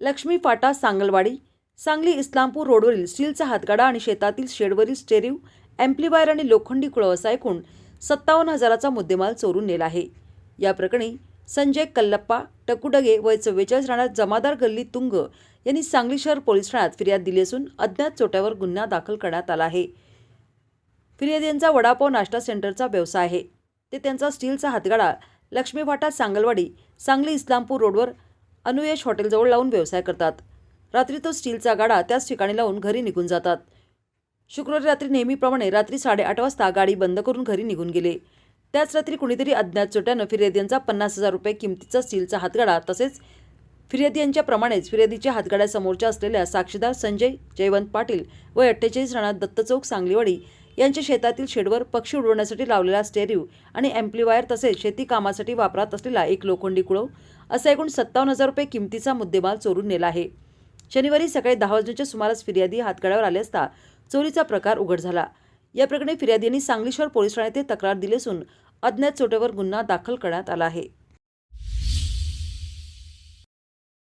लक्ष्मी फाटा सांगलवाडी सांगली इस्लामपूर रोडवरील स्टीलचा हातगाडा आणि शेतातील शेडवरील स्टेरिव ॲम्प्लिफायर आणि लोखंडी कुळं असा सत्तावन्न हजाराचा मुद्देमाल चोरून नेला आहे. या प्रकरणी संजय कल्लप्पा टकुडगे वय चव्वेचाळीस राहण्यात जमादार गल्ली तुंग यांनी सांगली शहर पोलीस ठाण्यात फिर्याद दिली असून अज्ञात चोट्यावर गुन्हा दाखल करण्यात आला आहे. फिर्यादींचा वडापाव नाश्ता सेंटरचा व्यवसाय आहे. ते त्यांचा स्टीलचा हातगाडा लक्ष्मीवाटा सांगलवाडी सांगली इस्लामपूर रोडवर अनुयश हॉटेलजवळ लावून व्यवसाय करतात. रात्री तो स्टीलचा गाडा त्याच ठिकाणी लावून घरी निघून जातात. शुक्रवारी रात्री नेहमीप्रमाणे रात्री साडेआठ वाजता गाडी बंद करून घरी निघून गेले. त्याच रात्री कुणीतरी अज्ञात चोट्यानं फिर्यादींचा पन्नास हजार रुपये किमतीचा स्टीलचा हातगाडा तसेच फिर्यादी यांच्याप्रमाणेच फिर्यादीच्या हातगाड्यासमोरच्या असलेल्या साक्षीदार संजय जयवंत पाटील व अठ्ठेचाळीस राहणार दत्तचौक सांगलीवाडी यांच्या शेतातील शेडवर पक्षी उडवण्यासाठी लावलेला स्टेरिव आणि ॲम्प्लिवायर तसेच शेती कामासाठी वापरात असलेला एक लोखंडी कुळव असा एकूण सत्तावन्न हजार रुपये किमतीचा मुद्देमाल चोरून नेला आहे. शनिवारी सकाळी दहा वाजण्याच्या सुमारास फिर्यादी हातगाड्यावर आले असता चोरीचा प्रकार उघड झाला. या प्रकरणी फिर्यादींनी सांगली शहर पोलीस ठाण्यात तक्रार दिली असून अज्ञात चोट्यावर गुन्हा दाखल करण्यात आला आहे.